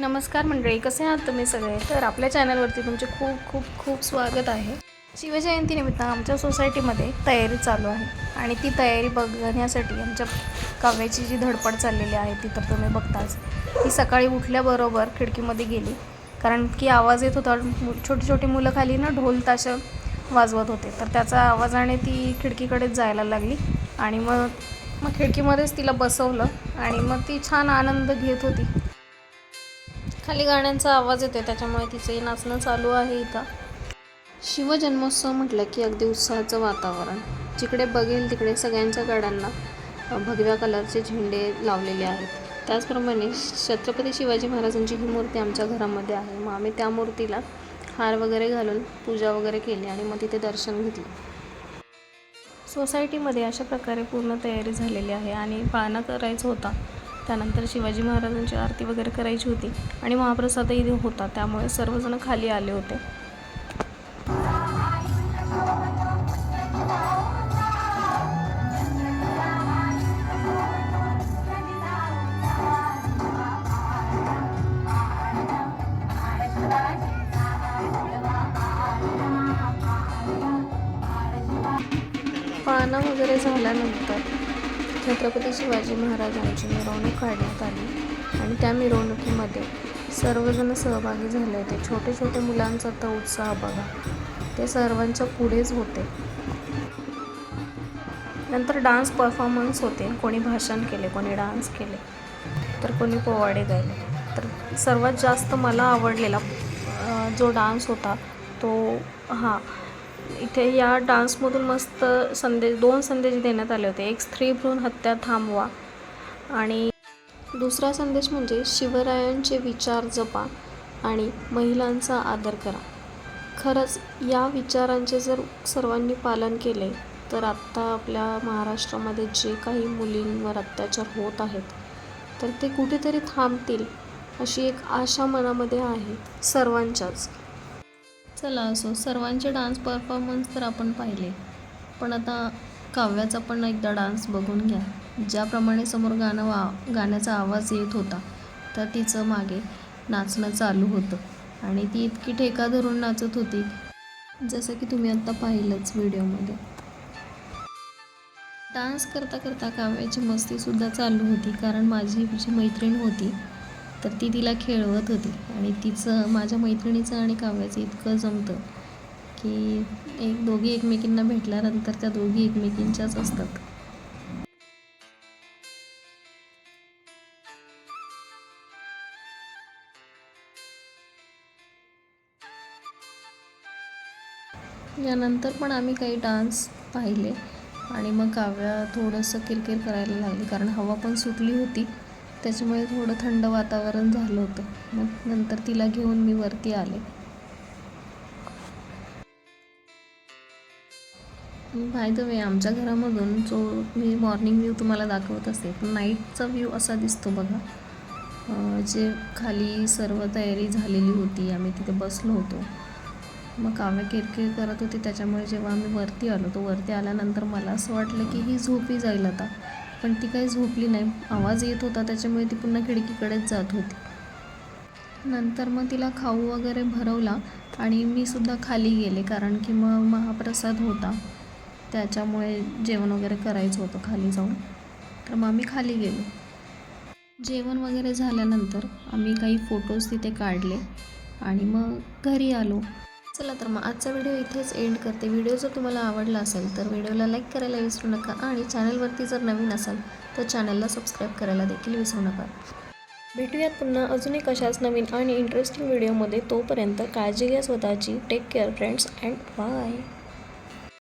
नमस्कार मंडळी कसे आहात तुम्ही सगळे? तर आपल्या चॅनलवरती तुमचे खूप खूप खूप स्वागत आहे. शिवजयंतीनिमित्त आमच्या सोसायटीमध्ये तयारी चालू आहे आणि ती तयारी बघण्यासाठी आमच्या काव्याची जी धडपड चाललेली आहे ती तर तुम्ही बघताच. ती सकाळी उठल्याबरोबर खिडकीमध्ये गेली. कारण की आवाज येत होता छोटी छोटी मुलं खाली ना ढोल ताशं वाजवत होते. तर त्याचा आवाजाने ती खिडकीकडेच जायला लागली आणि मग मग खिडकीमध्येच तिला बसवलं आणि मग ती छान आनंद घेत होती. खाली गाण्यांचा आवाज येतो त्याच्यामुळे तिचे नाचणं चालू आहे इथं. शिवजन्मोत्सव म्हटलं की अगदी उत्साहाचं वातावरण. जिकडे बघेल तिकडे सगळ्यांच्या गाड्यांना भगव्या कलरचे झेंडे लावलेले आहेत. त्याचप्रमाणे छत्रपती शिवाजी महाराजांची ही मूर्ती आमच्या घरामध्ये आहे. मग आम्ही त्या मूर्तीला हार वगैरे घालून पूजा वगैरे केली आणि मग तिथे दर्शन घेतलं. सोसायटीमध्ये अशा प्रकारे पूर्ण तयारी झालेली आहे आणि पाळणा करायचा होता. त्यानंतर शिवाजी महाराजांची आरती वगैरे करायची होती आणि महाप्रसादही होता त्यामुळे सर्वजण खाली आले होते. पानं वगैरे झाल्यानंतर छत्रपती शिवाजी महाराजांची मिरवणूक काढण्यात आली आणि त्या मिरवणुकीमध्ये सर्वजण सहभागी झाले होते. छोटे छोटे मुलांचा तर उत्साह बघा. ते सर्वांच्या पुढेच होते. नंतर डान्स परफॉर्मन्स होते. कोणी भाषण केले कोणी डान्स केले तर कोणी पोवाडे गायले. तर सर्वात जास्त मला आवडलेला जो डान्स होता तो हां. इथे या डान्समधून मस्त संदेश दोन संदेश देण्यात आले होते. एक स्त्री भ्रूण हत्या थांबवा. आणि दुसरा संदेश म्हणजे शिवरायांचे विचार जपा आणि महिलांचा आदर करा. खरंच या विचारांचे जर सर्वांनी पालन केले तर आत्ता आपल्या महाराष्ट्रामध्ये जे काही मुलींवर अत्याचार होत आहेत तर ते कुठेतरी थांबतील अशी एक आशा मनामध्ये आहे सर्वांच्याच. चला असो. सर्वांचे डान्स परफॉर्मन्स तर आपण पाहिले. पण आता काव्याचा पण एकदा डान्स बघून घ्या. ज्याप्रमाणे समोर गाणं वा गाण्याचा आवाज येत होता तर तिचं मागे नाचणं चालू होतं. आणि ती इतकी ठेका धरून नाचत होती जसं की तुम्ही आत्ता पाहिलंच व्हिडिओमध्ये. डान्स करता करता काव्याची मस्तीसुद्धा चालू होती कारण माझी जी मैत्रीण होती तर ती तिला खेळवत होती. आणि तिचं माझ्या मैत्रिणीचं आणि काव्याचं इतकं जमतं की एक दोघी एकमेकींना भेटल्यानंतर त्या दोघी एकमेकींच्याच असतात. यानंतर पण आम्ही काही डान्स पाहिले आणि मग काव्या थोडंसं किरकिर करायला लागली कारण हवा पण सुटली होती. त्याच्यामुळे थोडं थंड वातावरण झालं होतं. मग नंतर तिला घेऊन मी वरती आले. बाय द वे आमच्या घरामधून जो मी मॉर्निंग व्ह्यू तुम्हाला दाखवत असते नाईटचा व्ह्यू असा दिसतो बघा. जे खाली सर्व तयारी झालेली होती आम्ही तिथे बसलो होतो. मग काव्य किरकिर करत होती त्याच्यामुळे जेव्हा आम्ही वरती आलो तो वरती आल्यानंतर मला असं वाटलं की ही झोपी जाईल आता. पण ती काही झोपली नाही. आवाज येत होता त्याच्यामुळे ती पुन्हा खिडकीकडेच जात होती. नंतर मग तिला खाऊ वगैरे भरवला आणि मी सुद्धा खाली गेले कारण की मग महाप्रसाद होता. त्याच्यामुळे जेवण वगैरे करायचं होतं खाली जाऊन. तर मग आम्ही खाली गेलो. जेवण वगैरे झाल्यानंतर आम्ही काही फोटोज तिथे काढले आणि मग घरी आलो. चला तर मग आजचा व्हिडिओ इथेच एंड करते. व्हिडिओ जर तुम्हाला आवडला असेल तर व्हिडिओला लाईक करायला विसरू नका आणि चॅनलवरती जर नवीन असाल तर चॅनलला सबस्क्राईब करायला देखील विसरू नका. भेटूयात पुन्हा अजून एक अशाच नवीन आणि इंटरेस्टिंग व्हिडिओमध्ये तोपर्यंत काळजी घ्या स्वतःची. Take care friends and bye